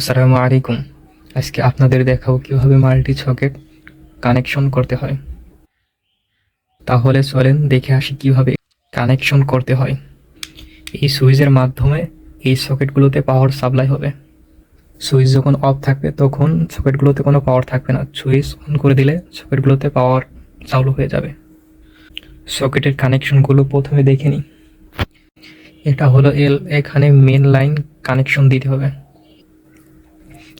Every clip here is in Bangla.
আসসালামু আলাইকুম। আজকে আপনাদের দেখাবো কীভাবে মাল্টি সকেট কানেকশন করতে হয়। তাহলে চলেন দেখে আসি কীভাবে কানেকশন করতে হয়। এই সুইচের মাধ্যমে এই সকেটগুলোতে পাওয়ার সাপ্লাই হবে। সুইচ যখন অফ থাকবে, তখন সকেটগুলোতে কোনো পাওয়ার থাকবে না। সুইচ অন করে দিলে সকেটগুলোতে পাওয়ার চালু হয়ে যাবে। সকেটের কানেকশনগুলো প্রথমে দেখে নিই। এটা হলো এল, এখানে মেন লাইন কানেকশন দিতে হবে।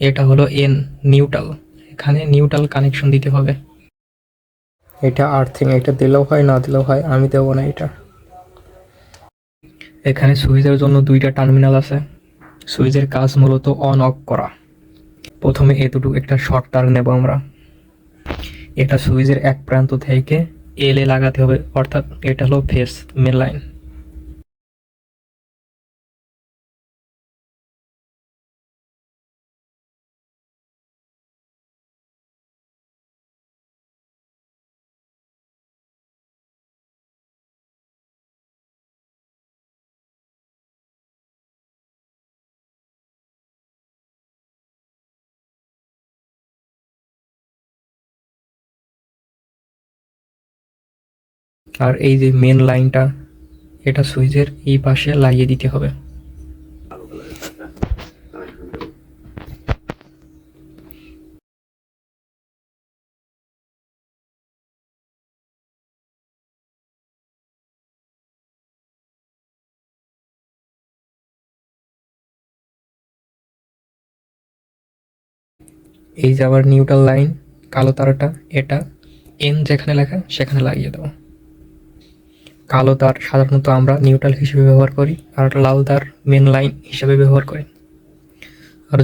এটা হলো এন নিউট্রাল এখানে নিউট্রাল কানেকশন দিতে হবে। এটা আর্থিং এটা দিলেও হয় না দিলেও হয় আমি দেবো না এটা। এখানে সুইচের জন্য দুইটা টার্মিনাল আছে। সুইচের কাজ মূলত অন অফ করা। প্রথমে এতটুকু একটা শর্ট তার নেব আমরা। এটা সুইচের এক প্রান্ত থেকে এল এ লাগাতে হবে অর্থাৎ এটা হলো ফেস মেন লাইন আর এই যে মেন লাইনটা এটা সুইচের এই পাশে লাগিয়ে দিতে হবে। এই যে আবার নিউট্রাল লাইন কালো তারটা, এটা এন যেখানে লেখা, সেখানে লাগিয়ে দেবো। কালো তার সাধারণত আমরা নিউট্রাল হিসেবে ব্যবহার করি, আর লাল তার মেন লাইন হিসেবে ব্যবহার করি। আর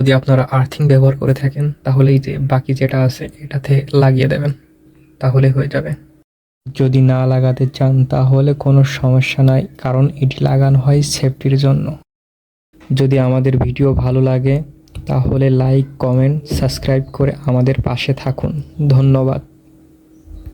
যদি আপনারা আর্থিং ব্যবহার করে থাকেন, তাহলে এই যে বাকি যেটা আছে, এটাতে লাগিয়ে দেবেন, তাহলে হয়ে যাবে। যদি না লাগাতে চান, তাহলে কোনো সমস্যা নাই, কারণ এটি লাগানো হয় সেফটির জন্য। যদি আমাদের ভিডিও ভালো লাগে তাহলে লাইক কমেন্ট সাবস্ক্রাইব করে আমাদের পাশে থাকুন। ধন্যবাদ।